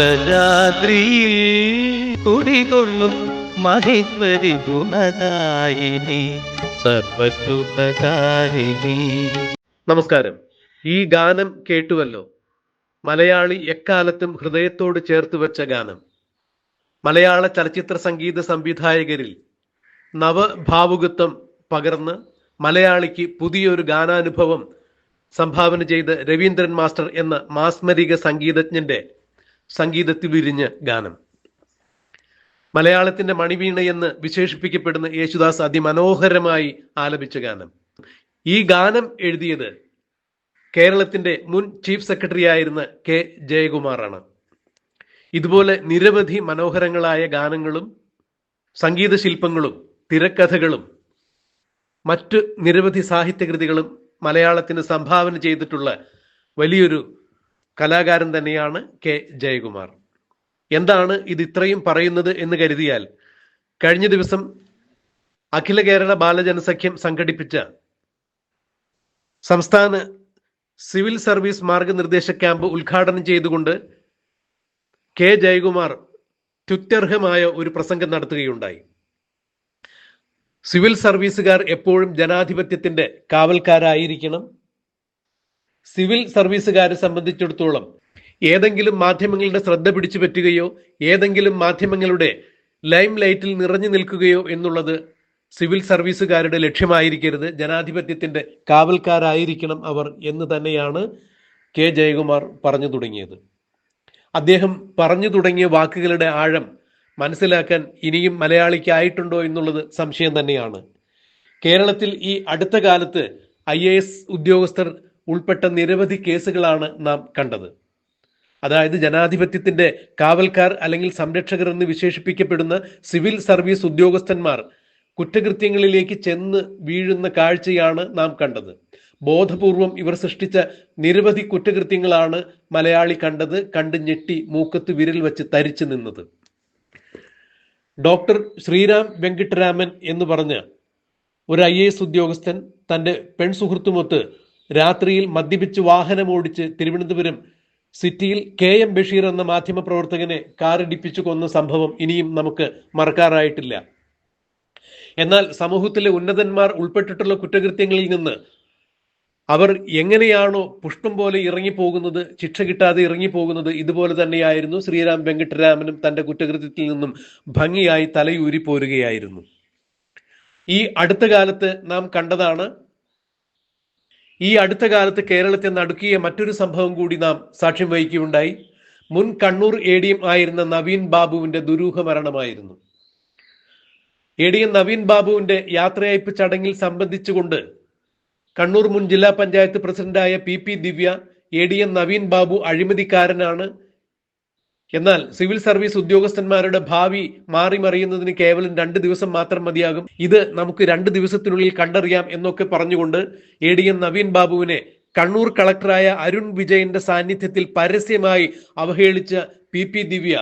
രാത്രിയിൽ കുടികൊള്ളും മഹേശ്വരി ഗുണദായിനി സർവസുഖകാരിണി നമസ്കാരം. ഈ ഗാനം കേട്ടുവല്ലോ. മലയാളി എക്കാലത്തും ഹൃദയത്തോട് ചേർത്ത് വെച്ച ഗാനം. മലയാള ചലച്ചിത്ര സംഗീത സംവിധായകരിൽ നവഭാവുകത്വം പകർന്ന് മലയാളിക്ക് പുതിയൊരു ഗാനാനുഭവം സംഭാവന ചെയ്ത രവീന്ദ്രൻ മാസ്റ്റർ എന്ന മാസ്മരിക സംഗീതജ്ഞന്റെ സംഗീതത്തിൽ വിരിഞ്ഞ ഗാനം. മലയാളത്തിന്റെ മണിവീണ എന്ന് വിശേഷിപ്പിക്കപ്പെടുന്ന യേശുദാസ് അതിമനോഹരമായി ആലപിച്ച ഗാനം. ഈ ഗാനം എഴുതിയത് കേരളത്തിന്റെ മുൻ ചീഫ് സെക്രട്ടറി ആയിരുന്ന കെ ജയകുമാറാണ്. ഇതുപോലെ നിരവധി മനോഹരങ്ങളായ ഗാനങ്ങളും സംഗീത ശില്പങ്ങളും തിരക്കഥകളും മറ്റ് നിരവധി സാഹിത്യകൃതികളും മലയാളത്തിന് സംഭാവന ചെയ്തിട്ടുള്ള വലിയൊരു കലാകാരൻ തന്നെയാണ് കെ ജയകുമാർ. എന്താണ് ഇത് ഇത്രയും പറയുന്നത് എന്ന് കരുതിയാൽ കഴിഞ്ഞ ദിവസം അഖില കേരള ബാലജനസഖ്യം സംഘടിപ്പിച്ച സംസ്ഥാന സിവിൽ സർവീസ് മാർഗനിർദ്ദേശ ക്യാമ്പ് ഉദ്ഘാടനം ചെയ്തുകൊണ്ട് കെ ജയകുമാർ തുത്യർഹമായ ഒരു പ്രസംഗം നടത്തുകയുണ്ടായി. സിവിൽ സർവീസുകാർ എപ്പോഴും ജനാധിപത്യത്തിന്റെ കാവൽക്കാരായിരിക്കണം. സിവിൽ സർവീസുകാരെ സംബന്ധിച്ചിടത്തോളം ഏതെങ്കിലും മാധ്യമങ്ങളുടെ ശ്രദ്ധ പിടിച്ചു പറ്റുകയോ ഏതെങ്കിലും മാധ്യമങ്ങളുടെ ലൈം ലൈറ്റിൽ നിറഞ്ഞു നിൽക്കുകയോ എന്നുള്ളത് സിവിൽ സർവീസുകാരുടെ ലക്ഷ്യമായിരിക്കരുത്. ജനാധിപത്യത്തിന്റെ കാവൽക്കാരായിരിക്കണം അവർ എന്ന് തന്നെയാണ് കെ ജയകുമാർ പറഞ്ഞു തുടങ്ങിയത്. അദ്ദേഹം പറഞ്ഞു തുടങ്ങിയ വാക്കുകളുടെ ആഴം മനസ്സിലാക്കാൻ ഇനിയും മലയാളിക്കായിട്ടുണ്ടോ എന്നുള്ളത് സംശയം തന്നെയാണ്. കേരളത്തിൽ ഈ അടുത്ത കാലത്ത് ഐ ഉദ്യോഗസ്ഥർ ഉൾപ്പെട്ട നിരവധി കേസുകളാണ് നാം കണ്ടത്. അതായത് ജനാധിപത്യത്തിന്റെ കാവൽക്കാർ അല്ലെങ്കിൽ സംരക്ഷകർ എന്ന് വിശേഷിപ്പിക്കപ്പെടുന്ന സിവിൽ സർവീസ് ഉദ്യോഗസ്ഥന്മാർ കുറ്റകൃത്യങ്ങളിലേക്ക് ചെന്ന് വീഴുന്ന കാഴ്ചയാണ് നാം കണ്ടത്. ബോധപൂർവം ഇവർ സൃഷ്ടിച്ച നിരവധി കുറ്റകൃത്യങ്ങളാണ് മലയാളി കണ്ടത് കണ്ട് ഞെട്ടി മൂക്കത്ത് വിരൽ വെച്ച് തരിച്ചു നിന്നത്. ഡോക്ടർ ശ്രീരാം വെങ്കിട്ടരാമൻ എന്ന് പറഞ്ഞ ഒരു ഐ ഉദ്യോഗസ്ഥൻ തന്റെ പെൺസുഹൃത്തുമൊത്ത് രാത്രിയിൽ മദ്യപിച്ച് വാഹനമോടിച്ച് തിരുവനന്തപുരം സിറ്റിയിൽ കെ എം ബഷീർ എന്ന മാധ്യമ പ്രവർത്തകനെ കാറിടിപ്പിച്ചു കൊന്ന സംഭവം ഇനിയും നമുക്ക് മറക്കാറായിട്ടില്ല. എന്നാൽ സമൂഹത്തിലെ ഉന്നതന്മാർ ഉൾപ്പെട്ടിട്ടുള്ള കുറ്റകൃത്യങ്ങളിൽ നിന്ന് അവർ എങ്ങനെയാണോ പുഷ്പം പോലെ ഇറങ്ങിപ്പോകുന്നത് ശിക്ഷ കിട്ടാതെ ഇറങ്ങിപ്പോകുന്നത് ഇതുപോലെ തന്നെയായിരുന്നു. ശ്രീരാം വെങ്കട്ടരാമനും തന്റെ കുറ്റകൃത്യത്തിൽ നിന്നും ഭംഗിയായി തലയൂരി പോരുകയായിരുന്നു ഈ അടുത്ത കാലത്ത് നാം കണ്ടതാണ് ഈ അടുത്ത കാലത്ത് കേരളത്തെ നടുക്കിയ മറ്റൊരു സംഭവം കൂടി നാം സാക്ഷ്യം വഹിക്കുകയുണ്ടായി. മുൻ കണ്ണൂർ എ ഡി എം ആയിരുന്ന നവീൻ ബാബുവിന്റെ ദുരൂഹ മരണമായിരുന്നു. എ ഡി എം നവീൻ ബാബുവിന്റെ യാത്രയയപ്പ് ചടങ്ങിൽ സംബന്ധിച്ചുകൊണ്ട് കണ്ണൂർ മുൻ ജില്ലാ പഞ്ചായത്ത് പ്രസിഡന്റായ P P Divya A D M Naveen Babu അഴിമതിക്കാരനാണ്. എന്നാൽ സിവിൽ സർവീസ് ഉദ്യോഗസ്ഥന്മാരുടെ ഭാവി മാറി മറിയുന്നതിന് കേവലം രണ്ട് ദിവസം മാത്രം മതിയാകും. ഇത് നമുക്ക് രണ്ട് ദിവസത്തിനുള്ളിൽ കണ്ടറിയാം എന്നൊക്കെ പറഞ്ഞുകൊണ്ട് എ ഡി എം നവീൻ ബാബുവിനെ കണ്ണൂർ കളക്ടറായ അരുൺ വിജയന്റെ സാന്നിധ്യത്തിൽ പരസ്യമായി അവഹേളിച്ച പി പി ദിവ്യ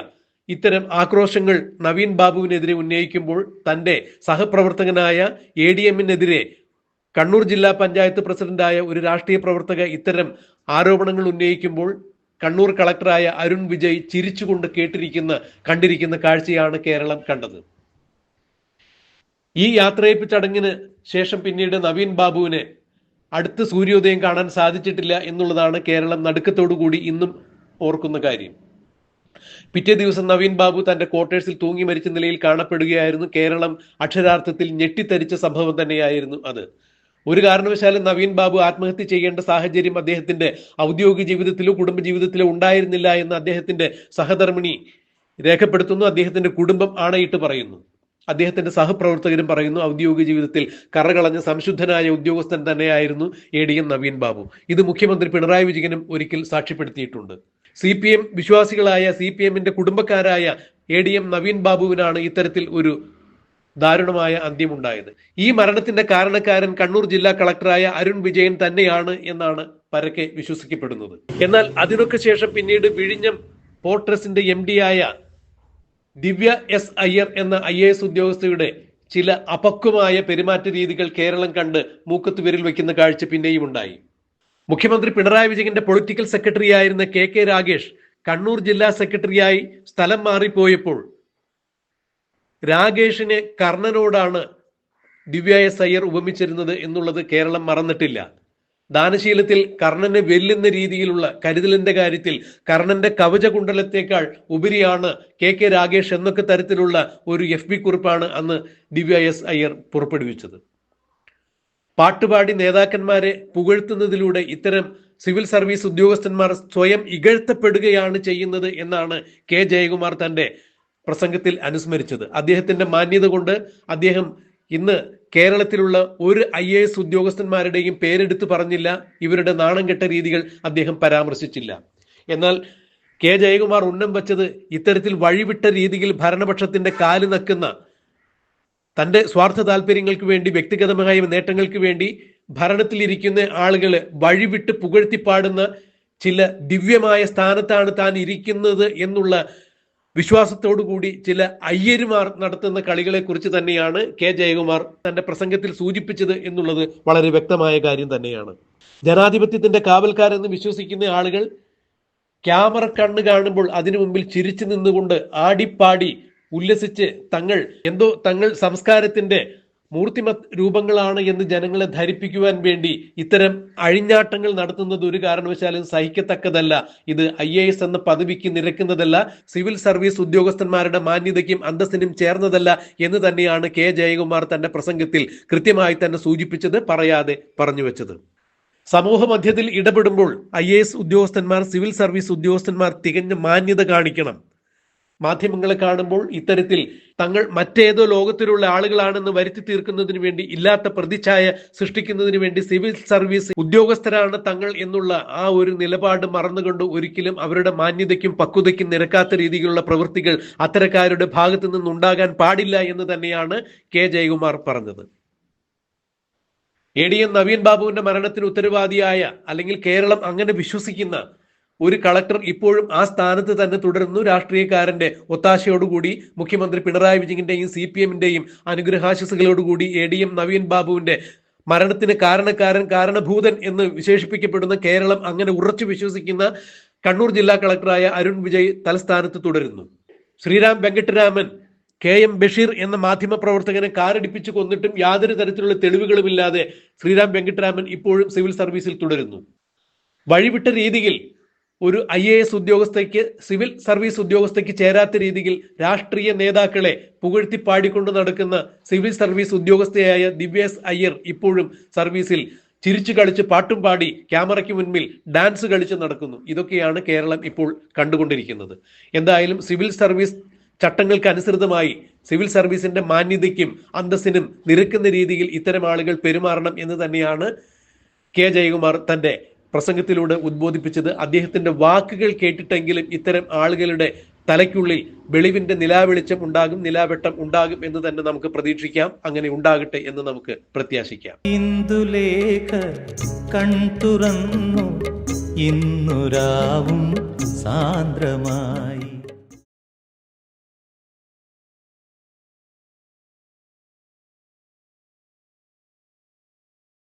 ഇത്തരം ആക്രോശങ്ങൾ നവീൻ ബാബുവിനെതിരെ ഉന്നയിക്കുമ്പോൾ തന്റെ സഹപ്രവർത്തകനായ എ ഡി എമ്മിനെതിരെ കണ്ണൂർ ജില്ലാ പഞ്ചായത്ത് പ്രസിഡന്റായ ഒരു രാഷ്ട്രീയ പ്രവർത്തക ഇത്തരം ആരോപണങ്ങൾ ഉന്നയിക്കുമ്പോൾ കണ്ണൂർ കളക്ടറായ അരുൺ വിജയ് ചിരിച്ചുകൊണ്ട് കേട്ടിരിക്കുന്ന കണ്ടിരിക്കുന്ന കാഴ്ചയാണ് കേരളം കണ്ടത്. ഈ യാത്രയപ്പ് ചടങ്ങിന് ശേഷം പിന്നീട് നവീൻ ബാബുവിനെ അടുത്ത സൂര്യോദയം കാണാൻ സാധിച്ചിട്ടില്ല എന്നുള്ളതാണ് കേരളം നടുക്കത്തോടു കൂടി ഇന്നും ഓർക്കുന്ന കാര്യം. പിറ്റേ ദിവസം നവീൻ ബാബു തന്റെ ക്വാർട്ടേഴ്സിൽ തൂങ്ങി മരിച്ച നിലയിൽ കാണപ്പെടുകയായിരുന്നു. കേരളം അക്ഷരാർത്ഥത്തിൽ ഞെട്ടിത്തരിച്ച സംഭവം തന്നെയായിരുന്നു അത്. ഒരു കാരണവശാലും നവീൻ ബാബു ആത്മഹത്യ ചെയ്യേണ്ട സാഹചര്യം അദ്ദേഹത്തിന്റെ ഔദ്യോഗിക ജീവിതത്തിലോ കുടുംബ ജീവിതത്തിലോ ഉണ്ടായിരുന്നില്ല എന്ന് അദ്ദേഹത്തിന്റെ സഹധർമ്മിണി രേഖപ്പെടുത്തുന്നു. അദ്ദേഹത്തിന്റെ കുടുംബം ആണയിട്ട് പറയുന്നു. അദ്ദേഹത്തിന്റെ സഹപ്രവർത്തകരും പറയുന്നു ഔദ്യോഗിക ജീവിതത്തിൽ കറകളഞ്ഞ സംശുദ്ധനായ ഉദ്യോഗസ്ഥൻ തന്നെയായിരുന്നു A D M Naveen Babu. ഇത് മുഖ്യമന്ത്രി പിണറായി വിജയനും ഒരിക്കൽ സാക്ഷ്യപ്പെടുത്തിയിട്ടുണ്ട്. സി പി എം വിശ്വാസികളായ സി പി എമ്മിന്റെ കുടുംബക്കാരായ എ ഡി എം നവീൻ ബാബുവിനാണ് ഇത്തരത്തിൽ ഒരു ദാരുണമായ അന്ത്യമുണ്ടായത്. ഈ മരണത്തിന്റെ കാരണക്കാരൻ കണ്ണൂർ ജില്ലാ കളക്ടറായ അരുൺ വിജയൻ തന്നെയാണ് എന്നാണ് പരക്കെ വിശ്വസിക്കപ്പെടുന്നത്. എന്നാൽ അതിനൊക്കെ ശേഷം പിന്നീട് വിഴിഞ്ഞം പോർട്രസിന്റെ എം ആയ ദിവ്യ എസ് അയ്യർ എന്ന ഐ എ എസ് ഉദ്യോഗസ്ഥയുടെ ചില അപക്വമായ പെരുമാറ്റ രീതികൾ കേരളം കണ്ട് മൂക്കത്ത് വിരൽ വെക്കുന്ന കാഴ്ച പിന്നെയും ഉണ്ടായി. മുഖ്യമന്ത്രി പിണറായി വിജയന്റെ പൊളിറ്റിക്കൽ സെക്രട്ടറി ആയിരുന്ന കെ കെ രാഗേഷ് കണ്ണൂർ ജില്ലാ സെക്രട്ടറിയായി സ്ഥലം മാറിപ്പോയപ്പോൾ രാകേഷിനെ കർണനോടാണ് ദിവ്യ എസ് അയ്യർ ഉപമിച്ചിരുന്നത് എന്നുള്ളത് കേരളം മറന്നിട്ടില്ല. ദാനശീലത്തിൽ കർണനെ വെല്ലുന്ന രീതിയിലുള്ള കരുതലിന്റെ കാര്യത്തിൽ കർണന്റെ കവചകുണ്ടലത്തേക്കാൾ ഉപരിയാണ് കെ കെ രാഗേഷ് എന്നൊക്കെ തരത്തിലുള്ള ഒരു എഫ് ബി കുറിപ്പാണ് അന്ന് ദിവ്യ എസ് അയ്യർ പുറപ്പെടുവിച്ചത്. പാട്ടുപാടി നേതാക്കന്മാരെ പുകഴ്ത്തുന്നതിലൂടെ ഇത്തരം സിവിൽ സർവീസ് ഉദ്യോഗസ്ഥന്മാർ സ്വയം ഇകഴ്ത്തപ്പെടുകയാണ് ചെയ്യുന്നത് എന്നാണ് കെ ജയകുമാർ തന്റെ പ്രസംഗത്തിൽ അനുസ്മരിച്ചത്. അദ്ദേഹത്തിന്റെ മാന്യത കൊണ്ട് അദ്ദേഹം ഇന്ന് കേരളത്തിലുള്ള ഒരു ഐ എ എസ് ഉദ്യോഗസ്ഥന്മാരുടെയും പേരെടുത്ത് പറഞ്ഞില്ല. ഇവരുടെ നാണം കെട്ട രീതികൾ അദ്ദേഹം പരാമർശിച്ചില്ല. എന്നാൽ കെ ജയകുമാർ ഉന്നം വച്ചത് ഇത്തരത്തിൽ വഴിവിട്ട രീതിയിൽ ഭരണപക്ഷത്തിന്റെ കാൽ നക്കുന്ന തന്റെ സ്വാർത്ഥ താല്പര്യങ്ങൾക്ക് വേണ്ടി വ്യക്തിഗതമായ നേട്ടങ്ങൾക്ക് വേണ്ടി ഭരണത്തിലിരിക്കുന്ന ആളുകളെ വഴിവിട്ട് പുകഴ്ത്തിപ്പാടുന്ന ചില ദിവ്യമായ സ്ഥാനത്താണ് താൻ ഇരിക്കുന്നത് എന്നുള്ള വിശ്വാസത്തോടു കൂടി ചില അയ്യരുമാർ നടത്തുന്ന കളികളെക്കുറിച്ച് തന്നെയാണ് കെ ജയകുമാർ തന്റെ പ്രസംഗത്തിൽ സൂചിപ്പിച്ചത് എന്നുള്ളത് വളരെ വ്യക്തമായ കാര്യം തന്നെയാണ്. ജനാധിപത്യത്തിന്റെ കാവൽക്കാരെന്ന് വിശ്വസിക്കുന്ന ആളുകൾ ക്യാമറ കണ്ണ് കാണുമ്പോൾ അതിനു മുമ്പിൽ ചിരിച്ചു നിന്നുകൊണ്ട് ആടിപ്പാടി ഉല്ലസിച്ച് തങ്ങൾ എന്തോ തങ്ങൾ സംസ്കാരത്തിന്റെ മൂർത്തിമത് രൂപങ്ങളാണ് എന്ന് ജനങ്ങളെ ധരിപ്പിക്കുവാൻ വേണ്ടി ഇത്തരം അഴിഞ്ഞാട്ടങ്ങൾ നടത്തുന്നത് ഒരു കാരണവശാലും സഹിക്കത്തക്കതല്ല. ഇത് ഐ എ എസ് എന്ന പദവിക്ക് നിരക്കുന്നതല്ല സിവിൽ സർവീസ് ഉദ്യോഗസ്ഥന്മാരുടെ മാന്യതയ്ക്കും അന്തസ്സിനും ചേർന്നതല്ല എന്ന് തന്നെയാണ് കെ. ജയകുമാർ തന്റെ പ്രസംഗത്തിൽ കൃത്യമായി തന്നെ സൂചിപ്പിച്ചത് പറയാതെ പറഞ്ഞു വെച്ചത്. സമൂഹ മധ്യത്തിൽ ഇടപെടുമ്പോൾ ഐ എ എസ് ഉദ്യോഗസ്ഥന്മാർ സിവിൽ സർവീസ് ഉദ്യോഗസ്ഥന്മാർ തികഞ്ഞ മാന്യത കാണിക്കണം. മാധ്യമങ്ങളെ കാണുമ്പോൾ ഇത്തരത്തിൽ തങ്ങൾ മറ്റേതോ ലോകത്തിലുള്ള ആളുകളാണെന്ന് വരുത്തി തീർക്കുന്നതിന് വേണ്ടി ഇല്ലാത്ത പ്രതിച്ഛായ സൃഷ്ടിക്കുന്നതിന് വേണ്ടി സിവിൽ സർവീസ് ഉദ്യോഗസ്ഥരാണ് തങ്ങൾ എന്നുള്ള ആ ഒരു നിലപാട് മറന്നുകൊണ്ട് ഒരിക്കലും അവരുടെ മാന്യതയ്ക്കും പക്വതയ്ക്കും നിരക്കാത്ത രീതിയിലുള്ള പ്രവൃത്തികൾ അത്തരക്കാരുടെ ഭാഗത്തു നിന്നുണ്ടാകാൻ പാടില്ല എന്ന് തന്നെയാണ് കെ ജയകുമാർ പറഞ്ഞത്. എ ഡി എം നവീൻ ബാബുവിന്റെ മരണത്തിന് ഉത്തരവാദിയായ അല്ലെങ്കിൽ കേരളം അങ്ങനെ വിശ്വസിക്കുന്ന ഒരു കളക്ടർ ഇപ്പോഴും ആ സ്ഥാനത്ത് തന്നെ തുടരുന്നു. രാഷ്ട്രീയക്കാരന്റെ ഒത്താശയോടുകൂടി മുഖ്യമന്ത്രി പിണറായി വിജയന്റെയും സി പി എമ്മിന്റെയും അനുഗ്രഹാശിസുകളോടുകൂടി എ ഡി എം നവീൻ ബാബുവിന്റെ മരണത്തിന് കാരണക്കാരൻ കാരണഭൂതൻ എന്ന് വിശേഷിപ്പിക്കപ്പെടുന്ന കേരളം അങ്ങനെ ഉറച്ചു വിശ്വസിക്കുന്ന കണ്ണൂർ ജില്ലാ കളക്ടറായ അരുൺ വിജയ് തലസ്ഥാനത്ത് തുടരുന്നു. ശ്രീരാം വെങ്കട്ടരാമൻ കെ എം ബഷീർ എന്ന മാധ്യമ പ്രവർത്തകനെ കാറടിപ്പിച്ചു കൊന്നിട്ടും യാതൊരു തരത്തിലുള്ള തെളിവുകളുമില്ലാതെ ശ്രീരാം വെങ്കട്ടരാമൻ ഇപ്പോഴും സിവിൽ സർവീസിൽ തുടരുന്നു. വഴിവിട്ട രീതിയിൽ ഒരു ഐ എ എസ് ഉദ്യോഗസ്ഥയ്ക്ക് സിവിൽ സർവീസ് ഉദ്യോഗസ്ഥയ്ക്ക് ചേരാത്ത രീതിയിൽ രാഷ്ട്രീയ നേതാക്കളെ പുകഴ്ത്തി പാടിക്കൊണ്ട് നടക്കുന്ന സിവിൽ സർവീസ് ഉദ്യോഗസ്ഥയായ ദിവ്യസ് അയ്യർ ഇപ്പോഴും സർവീസിൽ ചിരിച്ചു കളിച്ച് പാട്ടും പാടി ക്യാമറയ്ക്ക് മുൻപിൽ ഡാൻസ് കളിച്ച് നടക്കുന്നു. ഇതൊക്കെയാണ് കേരളം ഇപ്പോൾ കണ്ടുകൊണ്ടിരിക്കുന്നത്. എന്തായാലും സിവിൽ സർവീസ് ചട്ടങ്ങൾക്ക് അനുസൃതമായി സിവിൽ സർവീസിന്റെ മാന്യതയ്ക്കും അന്തസ്സിനും നിരക്കുന്ന രീതിയിൽ ഇത്തരം ആളുകൾ പെരുമാറണം എന്ന് തന്നെയാണ് കെ ജയകുമാർ തന്റെ പ്രസംഗത്തിലൂടെ ഉദ്ബോധിപ്പിച്ചത് അദ്ദേഹത്തിന്റെ വാക്കുകൾ കേട്ടിട്ടെങ്കിലും ഇത്തരം ആളുകളുടെ തലയ്ക്കുള്ളിൽ വെളിവിന്റെ നിലാവെളിച്ചം ഉണ്ടാകും നിലാവെട്ടം ഉണ്ടാകും എന്ന് തന്നെ നമുക്ക് പ്രതീക്ഷിക്കാം. അങ്ങനെ ഉണ്ടാകട്ടെ എന്ന് നമുക്ക് പ്രത്യാശിക്കാം. ഇന്ദുലേഖ കൺതുറന്നു ഇന്നുരാവും സാന്ദ്രമായി.